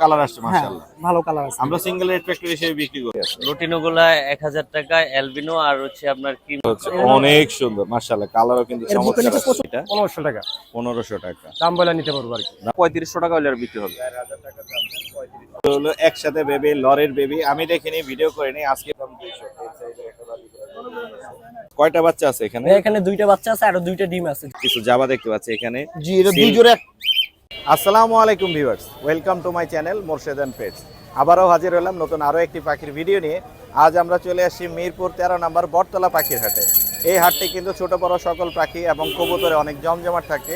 Colour আসছে হ্যাঁ মাশাআল্লাহ। ভালো কালার আছে। আমরা সিঙ্গেল রেট ফ্যাক্টরি হিসেবে বিক্রি করি। রুটিনো গুলা এক হাজার টাকা অ্যালবিনো আর হচ্ছে আপনার কি অনেক সুন্দর মাশাআল্লাহ কালারও কিন্তু এর চমৎকার আছে। এটা। পনেরোশো টাকা। পনেরোশো টাকা। দাম বলে নিতে পারব আর কি। পঁয়ত্রিশশো টাকা হলে আর বিক্রি হবে। হলো একসাথে বেবি লরির বেবি আমি দেখিনি ভিডিও করিনি আজকে দাম 200 কয়টা বাচ্চা আছে এখানে? এখানে দুইটা বাচ্চা আছে আর দুইটা ডিম আছে। কিছু জাবা দেখতে পাচ্ছি এখানে। জি এটা দুই জোড়া আসসালামু আলাইকুম viewers, welcome to my channel Morshed and pets. আবারও হাজির হলাম নতুন আরও একটি পাখির ভিডিও নিয়ে। আজ আমরা চলে আসছি মিরপুর তেরো নম্বর বটতলা পাখির হাটে। এই হাটটি কিন্তু ছোট, বড় সকল পাখি এবং কবুতরে অনেক জমজমাট থাকে।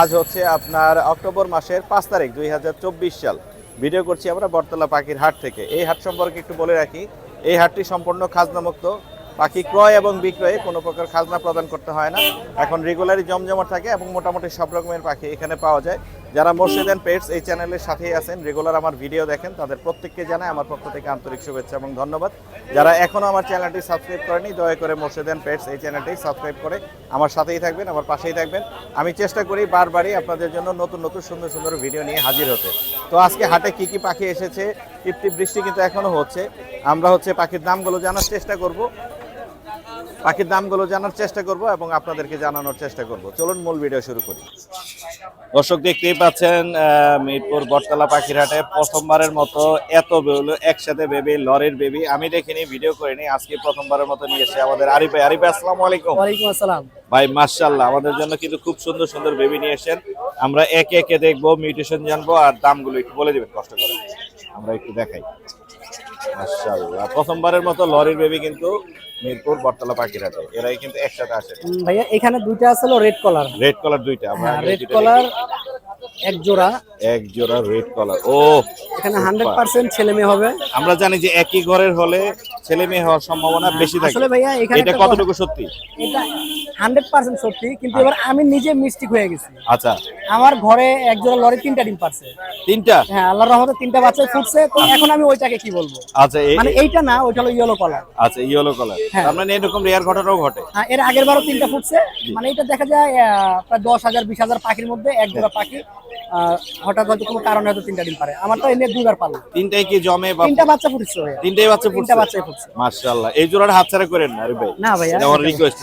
আজ হচ্ছে আপনার অক্টোবর মাসের পাঁচ তারিখ দুই সাল। ভিডিও করছি আমরা বটতলা পাখির হাট থেকে। এই হাট সম্পর্কে একটু বলে রাখি, এই হাটটি সম্পূর্ণ খাজনামুক্ত। পাখি ক্রয় এবং বিক্রয়ে কোনো প্রকার খাজনা প্রদান করতে হয় না। এখন রেগুলারই জমজমাট থাকে এবং মোটামুটি সব রকমের পাখি এখানে পাওয়া যায়। যারা মোর্শেদ পেটস এই চ্যানেলের সাথেই আছেন রেগুলার আমার ভিডিও দেখেন, তাদের প্রত্যেককে জানাই আমার পক্ষ থেকে আন্তরিক শুভেচ্ছা এবং ধন্যবাদ। যারা এখনও আমার চ্যানেলটি সাবস্ক্রাইব করেনি দয়া করে মোর্শেদ পেটস এই চ্যানেলটি সাবস্ক্রাইব করে আমার সাথেই থাকবেন, আমার পাশেই থাকবেন। আমি চেষ্টা করি বারবারই আপনাদের জন্য নতুন নতুন, সুন্দর সুন্দর ভিডিও নিয়ে হাজির হতে। তো আজকে হাটে কি কি পাখি এসেছে, টিপটিপ বৃষ্টি কিন্তু এখনও হচ্ছে। আমরা হচ্ছে পাখির দামগুলো জানার চেষ্টা করব। পাখির দামগুলো জানার চেষ্টা করব এবং আপনাদেরকে জানানোর চেষ্টা করব। চলুন মূল ভিডিও শুরু করি। দর্শক দেখতেই পাচ্ছেন আহ, মিরপুর বটতলা পাখির হাটে প্রথমবারের মতো এত বেউলো একসাথে বেবি লরির বেবি। আমি দেখিনি ভিডিও করিনি। আজকে প্রথমবারের মতো নিয়ে এসে আমাদের আরিফ ভাই। আরিফ আসসালামু আলাইকুম। ওয়ালাইকুম আসসালাম। ভাই মার্শাল্লাহ আমাদের জন্য কিন্তু খুব সুন্দর সুন্দর বেবি নিয়ে এসেছেন। আমরা একে একে দেখব মিউটেশন জানব আর দামগুলো একটু বলে দিবেন কষ্ট করে। আমরা একটু দেখাই। মার্শাল্লাহ প্রথমবারের মতো লরির বেবি কিন্তু মিরপুর বটতলা পাখিরাতে এরাই কিন্তু একসাথে আসে। ভাইয়া এখানে দুইটা আছে রেড কলার রেড কালার দুইটা। আমরা হ্যাঁ রেড দুইটা কলার। এক জোড়া। এক জোড়া রেড কলার ও এখানে হান্ড্রেড পার্সেন্ট ছেলে মেয়ে হবে। আমরা জানি যে একই ঘরের হলে ছেলে মেয়ে হওয়ার সম্ভাবনা বেশি থাকে। আসলে ভাইয়া এখানে এটা কতটুকু সত্যি? এটা হান্ড্রেড পার্সেন্ট সত্যি কিন্তু এবার আমি নিজে মিস্টেক হয়ে গেছি। আচ্ছা। আমার ঘরে এক জোড়া লরি তিনটা ডিম পারছে তিনটা? হ্যাঁ আল্লাহর রহমতে তিনটা বাচ্চা ফুটছে। তো এখন আমি ওইটাকে কি বলব? আচ্ছা মানে এইটা না ওইটা হলো ইয়েলো কলার আচ্ছা ইয়েলো কালার হ্যাঁ। তার মানে এরকম রেয়ার ঘটনাও ঘটে। হ্যাঁ, এর আগের বারও তিনটা ফুটছে। মানে এটা দেখা যায় প্রায় দশ হাজার বিশ হাজার পাখির মধ্যে এক জোড়া পাখি হঠাৎ হয়তো কোনো কারণে হয়তো তিনটা ডিম পারে। আমার তো এনে দুবার পারল তিনটাই কি জমে বা তিনটা বাচ্চা ফুটছে ভাইয়া। তিনটাই বাচ্চা তিনটা বাচ্চাই ফুটছে। মাশাআল্লাহ। এই জোড়ার হাতছাড়া করেন না ভাই। না এটা আমার রিকোয়েস্ট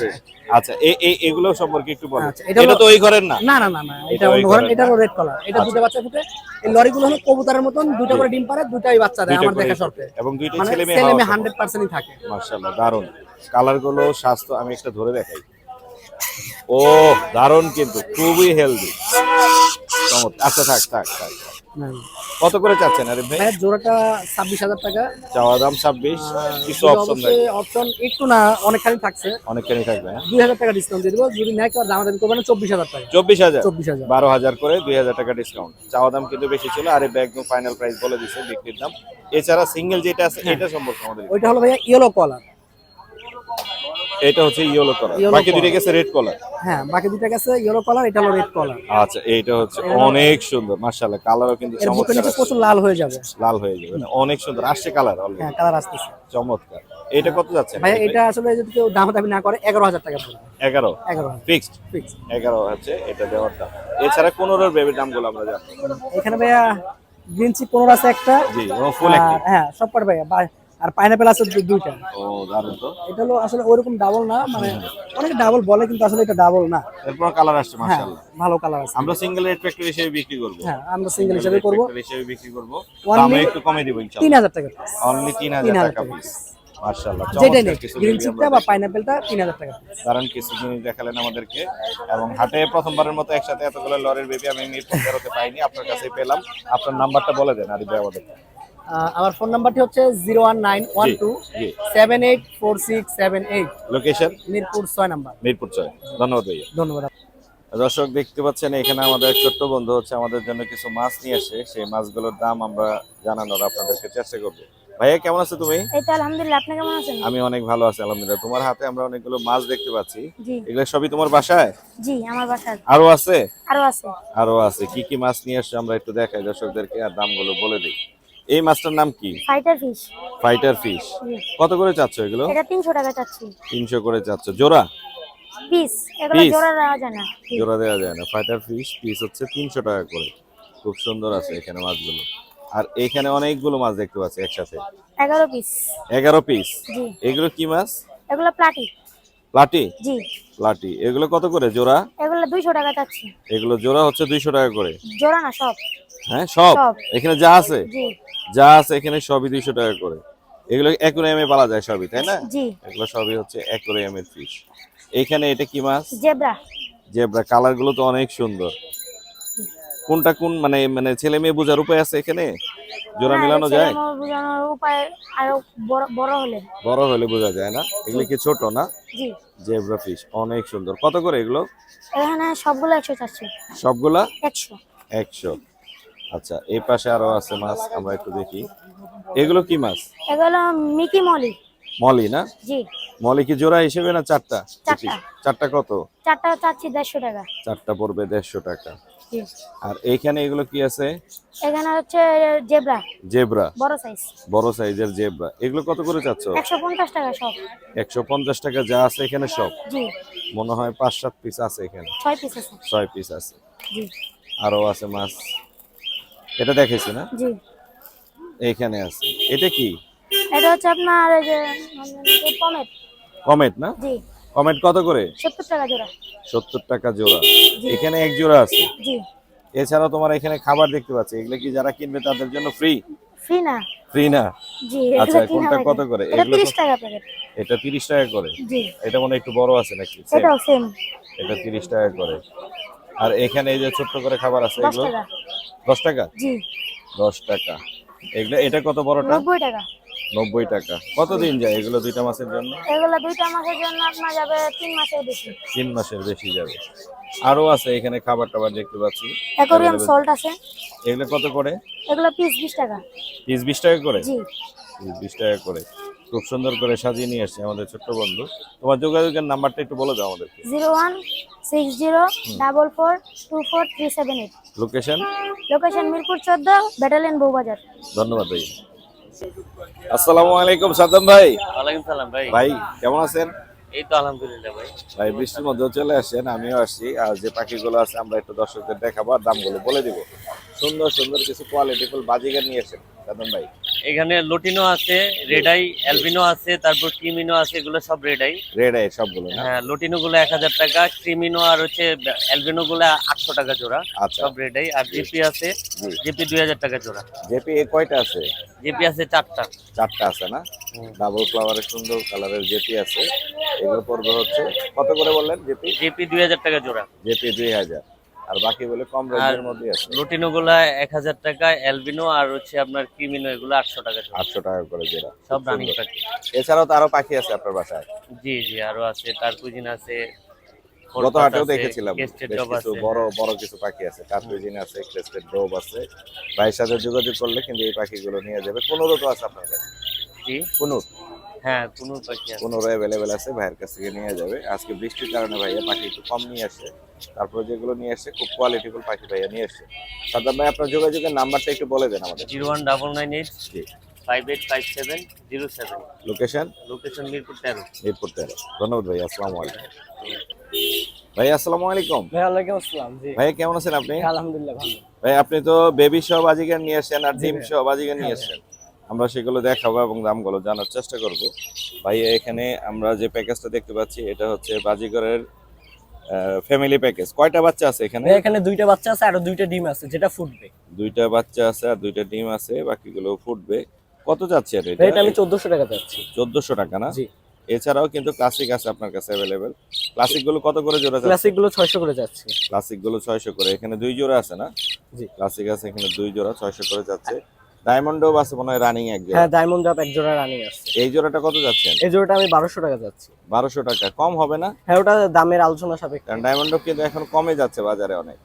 আচ্ছা এই এই এগুলো সম্পর্কে একটু বলেন। আচ্ছা, এটা তো ওই ঘরের না? না না না এটা অন্য ঘরের এটা রেড কালার এটা দুটো বাচ্চা ফুটে। এই লরিগুলো হলো কবুতরের মতন দুটো করে ডিম পারে দুটাই বাচ্চা দেয় আমার দেখা শর্তে। এবং দুইটা মানে ছেলে মেয়ে ছেলে মেয়ে হওয়ার হান্ড্রেড পার্সেন্টই থাকে। মাশাআল্লাহ দারুণ কালারগুলো স্বাস্থ্য আমি একটা ধরে দেখাই। ও দারুণ কিন্তু খুবই হেলদি আচ্ছা থাক থাক থাক। কত করে চাচ্ছেন আরে ভাই? জোড়াটা ছাব্বিশ হাজার টাকা। চাওয়া দাম ছাব্বিশ কিছু অপশন অপশন একটু না অনেকখানি থাকছে। অনেকখানি থাকবে হ্যাঁ। দুই হাজার টাকা ডিসকাউন্ট দিয়ে দেবো যদি নেয় কেউ দামাদামি করবে না চব্বিশ হাজার টাকা। চব্বিশ হাজার? চব্বিশ হাজার। বারো হাজার করে দুই হাজার টাকা ডিসকাউন্ট চাওয়া দাম কিন্তু বেশি ছিল আরে ব্যাগ ফাইনাল প্রাইস বলে দিছে বিক্রির দাম। এছাড়া সিঙ্গেল যেটা আছে এটা সম্পর্কে আমাদের ওইটা হলো ভাইয়া ইয়েলো কলার এটা হচ্ছে ইয়েলো কালার বাকি দুটো গেছে রেড কলার হ্যাঁ বাকি দুটা গেছে ইয়েলো কলার এটা হলো রেড কলার আচ্ছা এইটা হচ্ছে অনেক সুন্দর মাশাআল্লাহ কালারও কিন্তু চমৎকার আছে। প্রচুর লাল হয়ে যাবে। লাল হয়ে যাবে না? অনেক সুন্দর আসছে কালার অলরেডি হ্যাঁ কালার আসছে চমৎকার। এটা কত যাচ্ছে? ভাইয়া এটা আসলে যদি কেউ দাম দাবি না করে এগারো হাজার টাকা পড়বে। এগারো? এগারো ফিক্সড ফিক্সড ফিক্স এগারো হচ্ছে এটা দেওয়ার দাম। এছাড়া পনেরোর বেবির দামগুলো আমরা জানি। এখানে ভাইয়া গ্রিন চি পনেরো আছে একটা। জি ফুল একটা হ্যাঁ সব কটা ভাইয়া আর পাইনাপেল আছে দুইটা। এটা হলো আসলে ওরকম ডাবল না মানে অনেকে ডাবল বলে কিন্তু আসলে এটা ডাবল না। এরপর কালার আসছে হ্যাঁ মাশাআল্লাহ। ভালো কালার আছে। আমরা সিঙ্গেল রেট ফ্যাক্টরি হিসেবে বিক্রি করব। হ্যাঁ আমরা সিঙ্গেল হিসেবে করব। হিসেবে বিক্রি করব। দামে একটু কমে দিব ইনশাআল্লাহ। হাজার টাকা অনলি 3000 3000 টাকা পিস মাশাআল্লাহ চমৎকার নেই গ্রিন চিপটা বা পাইনাপেলটা তিন হাজার টাকা কারণ কিছু জিনিস দেখালেন আমাদেরকে। এবং হাটে প্রথমবারের মতো একসাথে এতগুলো লরির বেবি আমি তেরোতে পাইনি আপনার কাছেই পেলাম। আপনার নাম্বারটা বলে দেন আরিফ ভাই আমার ফোন নাম্বারটি হচ্ছে zero one nine one two seven eight four six seven eight. Location Mirpur ছয় নাম্বার। মিরপুর ছয়। ধন্যবাদ ভাইয়া। ধন্যবাদ। দর্শক দেখতে পাচ্ছেন এখানে আমাদের ছোট্ট বন্ধু হচ্ছে আমাদের জন্য কিছু মাছ নিয়ে আসে। সেই মাছগুলোর দাম আমরা জানানোর আপনাদেরকে চেষ্টা করব। ভাইয়া কেমন আছো তুমি? এই তো আলহামদুলিল্লাহ আপনি কেমন আছেন? আমি অনেক ভালো আছি আলহামদুলিল্লাহ। তোমার হাতে আমরা অনেকগুলো মাছ দেখতে পাচ্ছি। জি। এগুলো সবই তোমার বাসায়? জি আমার বাসায়। আরও আছে? আরও আছে। আরও আছে। কি কি মাছ নিয়ে আসছে আমরা একটু দেখাই দর্শকদেরকে আর দামগুলো বলে দিই। এই মাছটার নাম কি? ফাইটার ফিশ ফাইটার ফিশ কত করে চাচ্ছ এগুলো? এটা তিনশো টাকা চাচ্ছি। তিনশো করে চাচ্ছ। জোড়া? পিস এগুলো জোড়া দেওয়া যায় না। জোড়া দেওয়া যায় না। ফাইটার ফিশ পিস হচ্ছে তিনশো টাকা করে। খুব সুন্দর আছে এখানে মাছগুলো। আর এখানে অনেকগুলো মাছ দেখতে পাচ্ছি একসাথে। এগারো পিস এগারো পিস জি। এগুলো কি মাছ? এগুলো প্লাটি প্লাটি জি। প্লাটি এগুলো কত করে জোড়া? এগুলো দুইশো টাকা চাচ্ছি। এগুলো জোড়া হচ্ছে দুইশো টাকা করে। জোড়া না সব। হ্যাঁ সব। এখানে যা আছে? জি। যা আছে এখানে সবই দুইশো টাকা করে। এগুলো অ্যাকুরিয়ামে পালা যায় সবই তাই না? জি। এগুলো সবই হচ্ছে অ্যাকুরিয়ামের ফিশ এইখানে এটা কি মাছ? জেব্রা। জেব্রা। কালারগুলো তো অনেক সুন্দর। কোনটা কোন মানে মানে ছেলে মেয়ে বোঝার উপায় আছে এখানে? জোড়া মেলানো যায়? বোঝানোর উপায় আরও বড় হলে। বড় হলে বোঝা যায় না? এগুলো কি ছোট না? জি। জেব্রা ফিশ অনেক সুন্দর। কত করে এগুলো? এখানে সবগুলো একশো চাচ্ছি। সবগুলা? একশো। একশো। আচ্ছা এই পাশে আরও আছে মাছ আমরা একটু দেখি। এগুলো কি মাছ? এগুলো মিকি মলি। মলি না? জি। মলি কি জোড়া হিসেবে না চারটা? চারটা। চারটা কত? চারটা চাচ্ছি দেড়শো টাকা। চারটা পড়বে দেড়শো টাকা। জি আর এইখানে এগুলো কি আছে? এখানে হচ্ছে জেব্রা। জেব্রা। বড় সাইজ বড় সাইজের জেব্রা। এগুলো কত করে চাচ্ছ? একশো পঞ্চাশ টাকা সব। একশো পঞ্চাশ টাকা যা আছে এখানে সব? জি। মনে হয় পাঁচ সাত পিস আছে এখানে। ছয় পিস আছে। ছয় পিস আছে। জি। আরও আছে মাছ। এটা দেখেছি না? জি। এইখানে আছে। এটা কি? এটা হচ্ছে আপনার এই যে পমেট। কমেট না? জি। কমেট কত করে? সত্তর টাকা জোড়া। সত্তর টাকা জোড়া। এখানে এক জোড়া আছে? জি। এছাড়াও তোমার এখানে খাবার দেখতে পাচ্ছি। এগুলো কি যারা কিনবে তাদের জন্য ফ্রি ফ্রি না। ফ্রি না? জি আচ্ছা, কোনটা কত করে? এটা এগুলো তিরিশ তো- টাকা প্যাকেট এটা তিরিশ টাকা করে? জি। এটা মনে একটু বড় আছে নাকি? এটাও সেম এটা তিরিশ টাকা করে। আর এখানে এই যে ছোট্ট করে খাবার আছে এগুলো? টাকা। দশ টাকা? জি। দশ টাকা। এগুলো এটা কত বড়টা? নব্বই টাকা। নব্বই টাকা। কতদিন যায় এগুলো দুইটা মাসের জন্য? এগুলো দুইটা মাসের জন্য আপনার যাবে তিন মাসের বেশি। তিন মাসের বেশি যাবে। আরও আছে এখানে খাবার টাবার দেখতে পাচ্ছি। অ্যাকোরিয়াম সল্ট আছে। এগুলো কত করে? এগুলো পিস বিশ টাকা। পিস বিশ টাকা করে? জি। পিস বিশ টাকা করে। খুব সুন্দর করে সাজিয়ে নিয়ে এসছে আমাদের ছোট্ট বন্ধু। তোমার যোগাযোগের নাম্বারটা একটু বলে দাও আমাদেরকে। Zero one six zero double four two four three seven eight. Location location Mirpur চোদ্দ ব্যাটালিয়ন বউবাজার ধন্যবাদ ভাই। আসসালামু আলাইকুম সাদ্দাম ভাই। ওয়ালাইকুম সালাম ভাই। ভাই কেমন আছেন? এই তো আলহামদুলিল্লাহ ভাই। ভাই বৃষ্টির মধ্যে চলে আসেন আমিও আসছি। আর যে পাখিগুলো আছে আমরা একটু দর্শকদের দেখাবো আর দামগুলো বলে দিব। সুন্দর সুন্দর কিছু কোয়ালিটিফুল বাজিগার নিয়ে এসেন সাদ্দাম ভাই। এখানে লটিনো আছে রেডাই অ্যালবিনো আছে তারপর ক্রিমিনো আছে এগুলো সব রেডাই। রেড আই সবগুলো হ্যাঁ লটিনো গুলো এক হাজার টাকা ক্রিমিনো আর হচ্ছে অ্যালবিনো গুলো আটশো টাকা জোড়া আচ্ছা। সব রেডাই। আর জিপি আছে জিপি দুই হাজার টাকা জোড়া। জেপি এ কয়টা আছে? জিপি আছে চারটা। চারটা আছে না? ডাবল ফ্লাওয়ারের সুন্দর কালারের জেপি আছে। এগুলো পড়বে হচ্ছে কত করে বললেন জেপি? জিপি দুই হাজার টাকা জোড়া। জেপি দুই হাজার। আর বাকি বলে কম রেঞ্জের মধ্যে আছে। লটিনো গুলা এক হাজার টাকা অ্যালবিনো আর হচ্ছে আপনার ক্রিমিনো এগুলো আটশো টাকা জোড়া আটশো টাকা করে জোড়া সব রানিং পাখি এছাড়াও তো আরও পাখি আছে আপনার বাসায়। জি জি আরও আছে তার কুজিন আছে গত হাটেও দেখেছিলাম কিছু বড় বড় কিছু পাখি আছে কার্পুজিন আছে ক্রেস্টেড ডোব আছে। ভাইয়ের সাথে যোগাযোগ করলে কিন্তু এই পাখিগুলো নিয়ে যাবে। পনেরো তো আছে আপনার কাছে। জি। পনেরো হ্যাঁ পাখি পনেরো অ্যাভেলেবেল আছে ভাইয়ের কাছ থেকে নিয়ে যাবে। আজকে বৃষ্টির কারণে ভাইয়া পাখি একটু কম নিয়ে আসে। তারপরে যেগুলো নিয়ে আসছে খুব কোয়ালিটিফুল পাখি ভাইয়া নিয়ে আসছে সাদ্দাম ভাই আপনার যোগাযোগের নাম্বারটা একটু বলে দেন আমাদের। Zero one double nine eight জি। Five eight five seven zero seven location location Mirpur তেরো। মিরপুর তেরো। ধন্যবাদ ভাই আসসালামু আলাইকুম। ভাই আসসালামু আলাইকুম। ভাই ওয়ালাইকুম আসসালাম জি। ভাই কেমন আছেন আপনি? আলহামদুলিল্লাহ ভালো। ভাই আপনি তো বেবি সহ বাজিগার নিয়ে আসছেন আর ডিম সহ বাজিগার নিয়ে আসছেন। আমরা সেগুলো দেখাবো এবং দামগুলো জানার চেষ্টা করব। ভাই এখানে আমরা যে প্যাকেজটা দেখতে পাচ্ছি এটা হচ্ছে বাজিগরের ফ্যামিলি প্যাকেজ কয়টা বাচ্চা আছে এখানে? এখানে দুইটা বাচ্চা আছে আর দুইটা ডিম আছে যেটা ফুটবে। দুইটা বাচ্চা আছে আর দুইটা ডিম আছে বাকিগুলো ফুটবে। কত যাচ্ছে ভাই এটা? এটা আমি চোদ্দশো টাকা যাচ্ছি। চোদ্দশো টাকা না? জি। এছাড়াও কিন্তু ক্লাসিক আছে আপনার কাছে অ্যাভেলেবেল ক্লাসিকগুলো কত করে জোড়া যাচ্ছে? ক্লাসিকগুলো ছয়শো করে যাচ্ছে। ক্লাসিকগুলো ছয়শো করে। এখানে দুই জোড়া আছে না? জি। ক্লাসিক আছে এখানে দুই জোড়া ছয়শো করে যাচ্ছে। ডায়মন্ড ডোব আছে মনে হয় রানিং এক জোড়া। হ্যাঁ ডায়মন্ড জাত এক জোড়া রানিং আছে। এই জোড়াটা কত যাচ্ছে এই জোড়াটা আমি বারোশো টাকা যাচ্ছি। বারোশো টাকা। কম হবে না? হ্যাঁ ওটা দামের আলোচনা সাপেক্ষে। কারণ ডায়মন্ড ডোব কিন্তু এখন কমে যাচ্ছে বাজারে অনেক।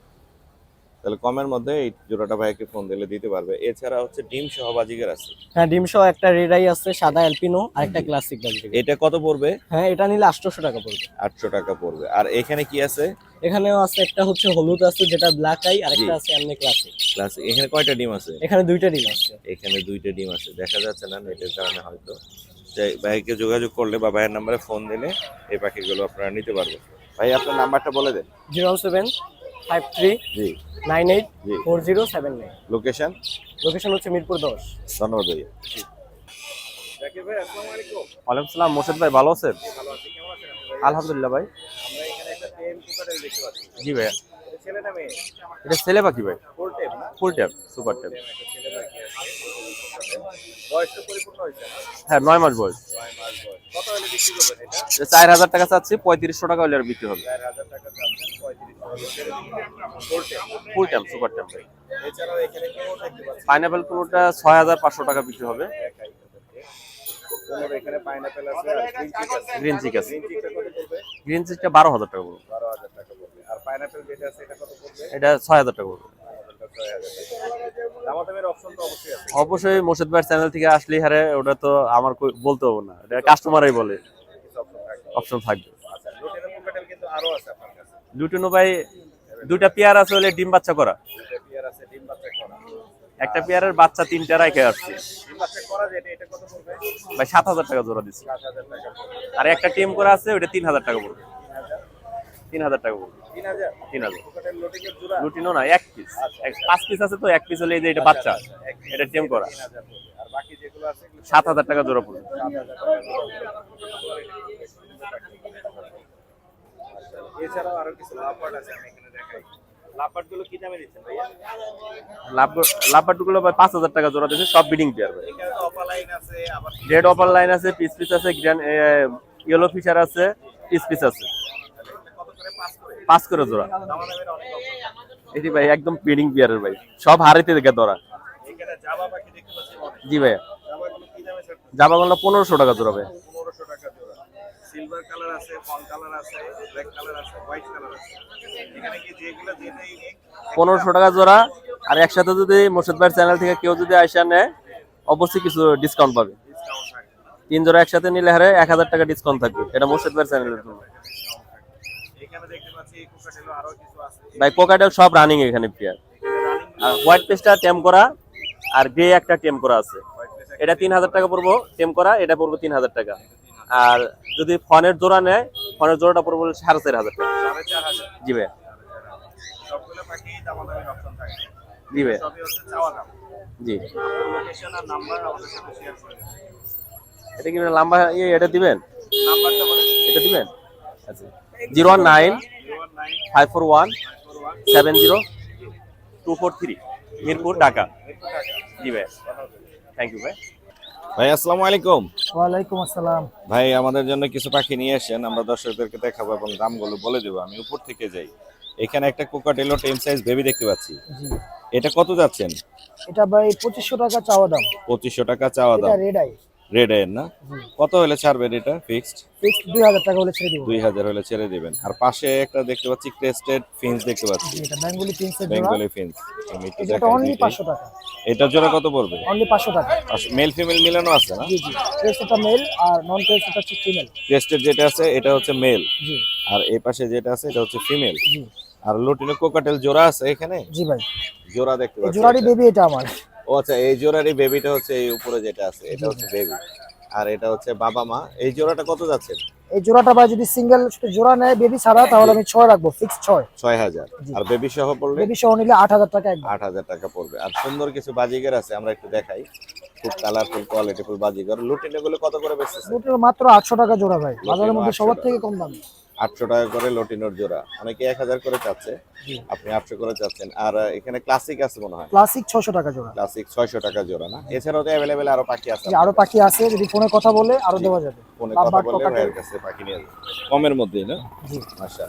তাহলে কমের মধ্যে এই জোড়াটা ভাইকে ফোন দিলে দিতে পারবে। এছাড়া হচ্ছে ডিম সহ বাজিকের আছে। হ্যাঁ ডিম সহ একটা রেডাই আছে সাদা এলপিনো আর একটা ক্লাসিক বাজিকে এটা কত পড়বে? হ্যাঁ এটা নিলে আটশোশো টাকা পড়বে। আটশো টাকা পড়বে। আর এখানে কি আছে? এখানেও আছে একটা হচ্ছে হলুদ আছে যেটা ব্ল্যাক আই আর একটা আছে এমনি ক্লাসিক ক্লাসিক এখানে কয়টা ডিম আছে? এখানে দুইটা ডিম আছে। এখানে দুইটা ডিম আছে। দেখা যাচ্ছে না নেটের কারণে হয়তো। ভাইকে যোগাযোগ করলে বা ভাইয়ের নাম্বারে ফোন দিলে এই পাখিগুলো আপনারা নিতে পারবেন। ভাই আপনার নাম্বারটা বলে দেন। জিরো সেভেন ফাইভ থ্রি জি। নাইন এইট জি। Four zero seven nine location location হচ্ছে মিরপুর দশ। ধন্যবাদ ভাইয়া। ওয়ালাইকুম সালাম মোর্শেদ ভাই ভালো আছেন? আলহামদুলিল্লাহ ভাই। জি ভাইয়া। এটা ছেলে পাখি ভাই? ফুল ট্যাপ সুপার ট্যাপ হ্যাঁ নয় মাস বয়স। চার হাজার টাকা চাচ্ছি পঁয়ত্রিশশো টাকা হলে আর বিক্রি হবে। ফুল ট্যাপ সুপার পাচ্ছি পাইনাপেল কোনোটা ছয় হাজার পাঁচশো টাকা বিক্রি হবে। গ্রিন চিক আছে চিকটা বারো হাজার টাকা পড়বে? এটা ছয় হাজার টাকা পড়বে। অবশ্যই মোর্শেদ ভাইয়ের চ্যানেল থেকে আসলে হারে ওটা তো আমার বলতে হবে না। এটা কাস্টমারই বলে। অপশন থাকবে। আচ্ছা লুটেনো ভাই দুইটা পেয়ার আছে হলে ডিম বাচ্চা করা। দুটো একটা পেয়ারের বাচ্চা তিনটা রাখে আসছে। ভাই সাত হাজার টাকা জোড়া দিচ্ছি। আর একটা টিম করা আছে ওইটা তিন হাজার টাকা পড়বে। তিন হাজার টাকা পড়বে তিন হাজার? লুটিনো না এক পিস পাঁচ পিস আছে তো এক পিস হলে এই যে এটা বাচ্চা এটা টেম করা। সাত হাজার টাকা জোড়া পড়বে। এছাড়াও আরও কিছু লাভবার্ড আছে আমি এখানে দেখাই। কি দামে দিচ্ছেন ভাইয়া? ভাই পাঁচ হাজার টাকা জোড়া দিচ্ছে সব বিডিং পেয়ার ভাই। রেড অপার লাইন আছে পিস পিস আছে গ্র্যান্ড ইয়েলো ফিশার আছে পিস পিস আছে। পাঁচ করে জোড়া। এটি ভাই একদম বিডিং পেয়ারের ভাই। সব হারিতে দেখে ধরা। জাবা জি ভাই স্যার জামাগুলো পনেরোশো টাকা জোড়া ভাই। পনেরোশো টাকা জোড়া। সিলভার কালার আছে ফন কালার আছে ব্ল্যাক কালার আছে হোয়াইট কালার আছে। এখানে কি যেগুলো যেটাই নিক পনেরোশো টাকা জোড়া। আর একসাথে যদি মোর্শেদ ভাইয়ের চ্যানেল থেকে কেউ যদি আইসা নেয় অবশ্যই কিছু ডিসকাউন্ট পাবে। তিন জোড়া একসাথে নিলে হারে এক হাজার টাকা ডিসকাউন্ট থাকবে। এটা মোর্শেদ ভাইয়ের চ্যানেলের জন্য এখানে দেখতে পাচ্ছি কোকাটেলো আরও কিছু আছে ভাই কোকাটেল সব রানিং এখানে পেয়ার আর হোয়াইট পেস্টটা টেম করা আর গ্রে একটা টেম করা আছে। এটা তিন হাজার টাকা পড়ব টেম করা এটা পড়ব তিন হাজার টাকা। আর যদি ফোনের জোড়া নেয় ফোনের জোড়াটা পড়ব সাড়ে চার হাজার টাকা। জি ভাই। জি ভাই। এটা কি লম্বা ইয়ে এটা দিবেন? এটা দিবেন? আচ্ছা। Zero one nine five four one seven zero two four three Mirpur Dhaka. জি ভাই। থ্যাংক ইউ ভাই। ভাই আসসালামু আলাইকুম। ওয়ালাইকুম আসসালাম। ভাই আমাদের জন্য কিছু পাখি নিয়ে আসেন আমরা দর্শকদেরকে দেখাবো এবং দামগুলো বলে দেবো। আমি উপর থেকে যাই। এখানে একটা কোকাটেলো টেম সাইজ বেবি দেখতে পাচ্ছি। এটা কত যাচ্ছেন? এটা ভাই পঁচিশশো টাকা চাওয়া দাম। পঁচিশশো টাকা চাওয়া দাম। রেড আই রেড এর না? কত হলে ছাড়বেন এটা? ফিক্সড ফিক্সড দুই হাজার টাকা হলে ছেড়ে দিব। দুই হাজার হলে ছেড়ে দিবেন। আর পাশে একটা দেখতে পাচ্ছি ক্রেস্টেড ফিন্স দেখতে পাচ্ছি। এটা বেঙ্গলি প্রিন্সের জোড়া। বেঙ্গলি ফিন্স আমি একটু এটা অনলি দিই। পাঁচশো টাকা। এটার জন্য কত পড়বে? অনলি পাঁচশো টাকা। মেল ফিমেল মিলানো আছে না? জি জি। ক্রেস্টটা মেল আর নন ক্রেস্টটা হচ্ছে ফিমেল ক্রেস্টেড যেটা আছে এটা হচ্ছে মেল জি। আর এই পাশে যেটা আছে এটা হচ্ছে ফিমেল জি। আর লুটিনো কোকাটেল জোড়া আছে এখানে? জি ভাই। জোড়া দেখতে পাচ্ছি জোড়ারি এটা। বেবি এটা আমার। ও আচ্ছা এই জোড়ারই বেবিটা হচ্ছে এই উপরে যেটা আছে এটা হচ্ছে বেবি আর এটা হচ্ছে বাবা মা। এই জোড়াটা কত যাচ্ছে? এই জোড়াটা ভাই যদি সিঙ্গেল জোড়া নেয় বেবি ছাড়া তাহলে আমি ছয় রাখব ফিক্স ছয়। ছয় হাজার। আর বেবি সহ পড়লে বেবি সহ নিলে আট হাজার টাকা একদম। আট হাজার টাকা পড়বে। আর সুন্দর কিছু বাজিগার আছে আমরা একটু দেখাই। খুব কালারফুল কোয়ালিটিফুল বাজিগার। লুটিনো গুলো কত করে বেচতেছে দুটোর মাত্র আটশো টাকা জোড়া ভাই। বাজারের মধ্যে সবার থেকে কম দাম। আটশো টাকা করে লটিনোর জোড়া। অনেকে এক হাজার করে চাচ্ছে। আপনি আটশো করে চাচ্ছেন। আর এখানে ক্লাসিক আছে মনে হয়? ক্লাসিক ছশো টাকা জোড়া। ক্লাসিক ছয়শো টাকা জোড়া না? এছাড়াও তো অ্যাভেলেবেল আরও পাখি আছে। আরও পাখি আছে। যদি ফোনে কথা বলে আরও দেওয়া যাবে। ফোনে কথা কোকাটেল। ভাইয়ের কাছে পাখি নিয়ে যাবে। কমের মধ্যেই না? জি। আচ্ছা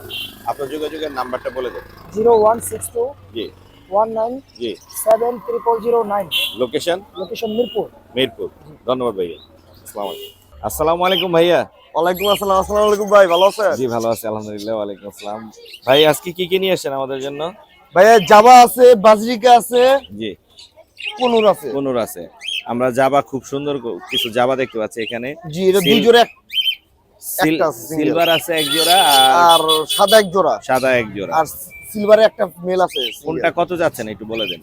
আপনার যোগাযোগের নাম্বারটা বলে দেন। জিরো ওয়ান সিক্স টু জি। ওয়ান নাইন জি। Seven triple zero nine. Location location Mirpur. Mirpur. ধন্যবাদ ভাইয়া। আসসালামু আলাইকুম। আসসালামু আলাইকুম ভাইয়া। ওয়ালাইকুম আসসালাম আসসালামু আলাইকুম ভাই ভালো আছেন? জি ভালো আছি আলহামদুলিল্লাহ ওয়ালাইকুম আসসালাম। ভাই আজকে কি কি নিয়ে আসেন আমাদের জন্য? ভাইয়া জাবা আছে বাজরিকা আছে জি। পনুর আছে। কোনুর আছে। আমরা জাবা খুব সুন্দর কিছু জাবা দেখতে পাচ্ছি এখানে। জি এটা দুই জোড়া একটা সিলভার আছে এক জোড়া আর আর সাদা এক জোড়া। সাদা এক জোড়া। আর সিলভারে একটা মেল আছে কোনটা কত যাচ্ছেন একটু বলে দেন।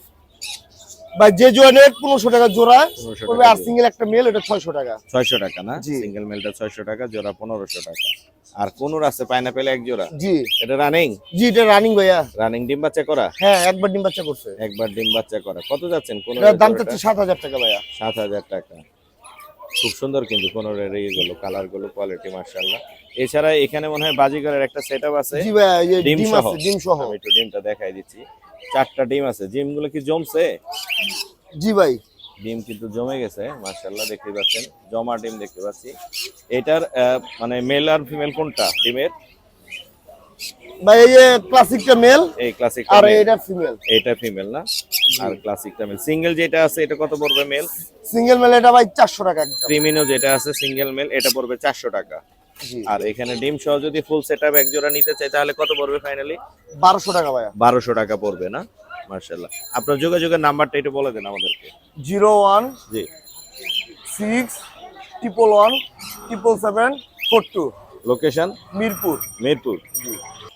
বা যে জোড়া পনেরোশো টাকা জোড়া 1500 তবে আর সিঙ্গেল একটা মেল এটা ছয়শো টাকা। ছয়শো টাকা না? সিঙ্গেল মেলটা ছয়শো টাকা জোড়া পনেরোশো টাকা। আর কোনুর আছে পাইনাপেল এক জোড়া। জি। এটা রানিং জি এটা রানিং ভাইয়া। রানিং ডিম বাচ্চা করা? হ্যাঁ একবার ডিম বাচ্চা করছে। একবার ডিম বাচ্চা করা। কত যাচ্ছেন কোন দাম চাচ্ছে সাত হাজার টাকা ভাইয়া। সাত হাজার টাকা। খুব সুন্দর কিন্তু কোনোরের এইগুলো কালারগুলো কোয়ালিটি মার্শাল্লাহ এছাড়া এখানে মনে হয় বাজিগরের একটা সেট আছে। জি ভাইয়া ডিম সহ। আছে ডিম সহ। একটু ডিমটা দেখাই দিচ্ছি। চারটা ডিম আছে। ডিমগুলো কি জমছে? জি ভাই। ডিম কিন্তু জমে গেছে মার্শাল্লাহ দেখতে পাচ্ছেন। জমা ডিম দেখতে পাচ্ছি। এটার মানে মেল আর ফিমেল কোনটা ডিমের? ভাই এই ক্লাসিকটা মেল এই ক্লাসিক আর এটা ফিমেল এটা ফিমেল না? আর ক্লাসিকটা মেল সিঙ্গেল যেটা আছে এটা কত পড়বে মেল সিঙ্গেল মেল এটা ভাই চারশো টাকা একদম ক্রিমিনো যেটা আছে সিঙ্গেল মেল এটা পড়বে চারশো টাকা। জি আর এখানে ডিম সহ যদি ফুল সেট আপ এক জোড়া নিতে চাই তাহলে কত পড়বে ফাইনালি বারোশো টাকা ভাইয়া। বারোশো টাকা পড়বে না? মার্শাল্লাহ আপনার যোগাযোগের নাম্বারটা একটু বলে দেন আমাদেরকে। জিরো ওয়ান জি। Six triple one triple seven four two. Location Mirpur. Mirpur.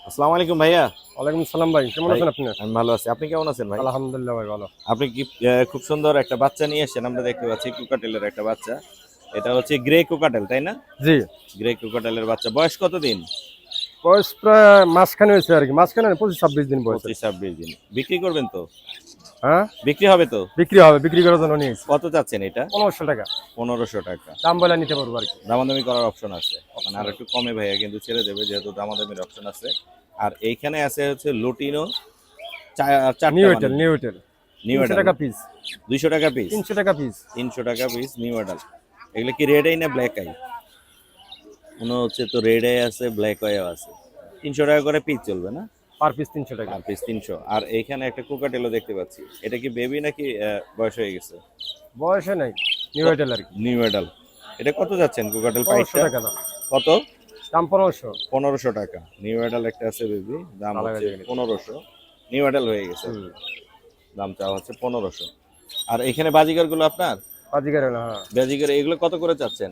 আসসালামু আলাইকুম ভাইয়া। ওয়ালাইকুম সালাম ভাই কেমন আছেন আপনি? আমি ভালো আছি। আপনি কেমন আছেন ভাই? আলহামদুলিল্লাহ ভাই ভালো। আপনি কি খুব সুন্দর একটা বাচ্চা নিয়ে এসেছেন আমরা দেখতে পাচ্ছি কুকাটেলের একটা বাচ্চা। এটা হচ্ছে গ্রে কুকাটেল তাই না? জি। গ্রে কুকাটেলের বাচ্চা। বয়স কত দিন বয়স প্রায় মাঝখানে হয়েছে আর কি। মাঝখানে না, পঁচিশ ছাব্বিশ দিন বয়স। পঁচিশ ছাব্বিশ দিন। বিক্রি করবেন তো? হ্যাঁ? বিক্রি হবে তো? বিক্রি হবে বিক্রি করার জন্য নিয়েছি কত চাচ্ছেন এটা? পনেরোশো টাকা। পনেরোশো টাকা। দাম বলে নিতে পারব আর কি। দামাদামি করার অপশন আছে। মানে আর একটু কমে ভাইয়া কিন্তু ছেড়ে দেবে যেহেতু দামাদামির অপশন আছে। আর এইখানে আছে হচ্ছে lutino new hotel new hotel new তিনশো টাকা পিস দুইশো টাকা পিস তিনশো টাকা পিস তিনশো টাকা পিস নিউ অ্যাডাল এগুলো কি রেড আই না ব্ল্যাক আই মনে হচ্ছে তো রেড আই আছে ব্ল্যাক আইও আছে। তিনশো টাকা করে পিস চলবে না? পার পিস তিনশো টাকা। আর পিস তিনশো। আর এইখানে একটা কোকাটেলও দেখতে পাচ্ছি। এটা কি বেবি নাকি বয়স হয়ে গেছে? বয়সে নাই। নিউ হোটেল আর কি। নিউ অ্যাডাল এটা কত যাচ্ছেন কোকাটেল পাইসটা টাকা দাম কত? দাম পনেরোশো। পনেরোশো টাকা। নিউ অ্যাডাল একটা আছে বেবি দাম হচ্ছে পনেরোশো। নিউ অ্যাডাল হয়ে গেছে। দাম চাওয়া হচ্ছে পনেরোশো। আর এখানে বাজিগারগুলো আপনার? হলো হ্যাঁ। এগুলো কত করে চাচ্ছেন?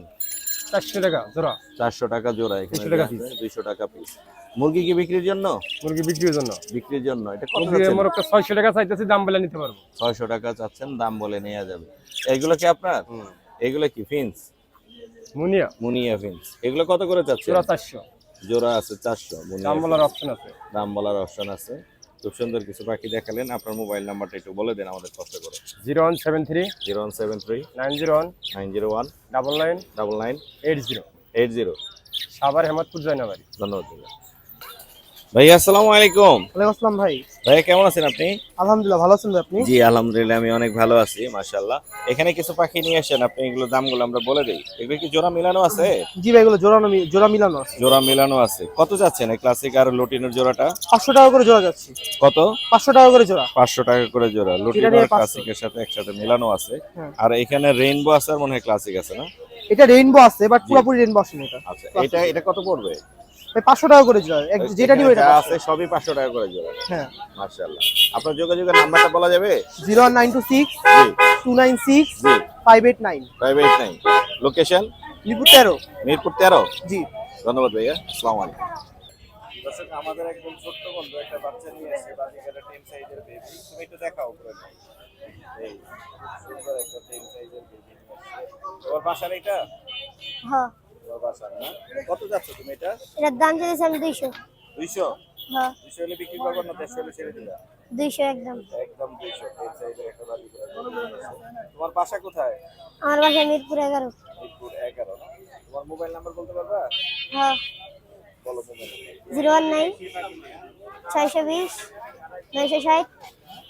চারশো টাকা জোড়া। চারশো টাকা জোড়া এখানে 200 টাকা দুইশো টাকা পিস মুরগি কি বিক্রির জন্য? মুরগি বিক্রির জন্য। বিক্রির জন্য এটা কত আমার একটা টাকা চাইতেছি দাম বলে নিতে পারব। ছয়শো টাকা চাচ্ছেন দাম বলে নেওয়া যাবে। এগুলো কি আপনার? এগুলো কি ফিন্স? মুনিয়া। মুনিয়া ফিন্স। এগুলো কত করে চাচ্ছেন? জোড়া জোড়া আছে চারশো দাম বলার অপশন আছে। দাম বলার অপশন আছে। খুব সুন্দর কিছু পাখি দেখালেন। আপনার মোবাইল নাম্বারটা একটু বলে দেন আমাদের কষ্ট করে। Zero one seven three zero one seven three nine zero one nine zero one double nine double nine eight zero. Eight zero. Savar Hemadpur Joynabari ধন্যবাদ ভাই ভাইয়া আসসালামু আলাইকুম। ওয়ালাইকুম আসসালাম ভাই। ভাইয়া কেমন আছেন আপনি? আলহামদুলিল্লাহ ভালো আছেন আপনি? জি আলহামদুলিল্লাহ আমি অনেক ভালো আছি মাশাআল্লাহ। এখানে কিছু পাখি নিয়ে আসেন আপনি এগুলো দামগুলো আমরা বলে দিই। এগুলো কি জোড়া মিলানো আছে? জি ভাই এগুলো জোড়ানো জোড়া মিলানো আছে। জোড়া মিলানো আছে। কত যাচ্ছেন এই ক্লাসিক আর লুটিনোর জোড়াটা? পাঁচশো টাকা করে জোড়া যাচ্ছে। কত? পাঁচশো টাকা করে জোড়া। পাঁচশো টাকা করে জোড়া। লুটিনো আর ক্লাসিকের সাথে একসাথে মিলানো আছে। হ্যাঁ। আর এখানে রেইনবো আছে আর মনে হয় ক্লাসিক আছে না? এটা রেইনবো আছে বাট পুরোপুরি রেইনবো আসেনি এটা। আচ্ছা এটা এটা কত পড়বে? পাঁচশো টাকা করে জোড়া এক- যেটা নিবে এটা আছে সবই পাঁচশো টাকা করে জোড়া হ্যাঁ। মাশাআল্লাহ। আপনার যোগাযোগের নাম্বারটা বলা যাবে? Zero one nine two six two nine six five eight nine. Private নাই লোকেশন? লিপুর তেরো। মিরপুর তেরো? জি। ধন্যবাদ ভাইয়া। আসসালামু আলাইকুম। দর্শক আমাদের একদম ছোট্ট বন্ধু একটা বাচ্চা নিয়ে এসে বাজিকাটা টেন সাইজের বেবি তুমি একটু দেখাও উপরে। এই সুন্দর একটা টেন সাইজের বেবি তোমার বাসার এটা হ্যাঁ। না কত যাচ্ছ তুমি এটা? এটার দাম চাইতেছি আমি দুইশো। দুইশো? হ্যাঁ। দুইশো হলে বিক্রি করব না দেড়শো হলে ছেড়ে দিবা দুইশো একদম। একদম দুইশো টেন সাইজের একটা বাজিকাটা তোমার বাসা কোথায়? আমার বাসা মিরপুর এগারো। মিরপুর এগারো না? তোমার মোবাইল নাম্বার বলতে পারবা? হ্যাঁ। বলো মোবাইল জিরো ওয়ান নাইন ছয়শো বিশ নয়শো ষাট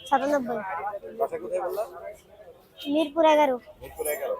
সাতানব্বই। বাসা কোথায় বললা? মিরপুর এগারো। মিরপুর এগারো।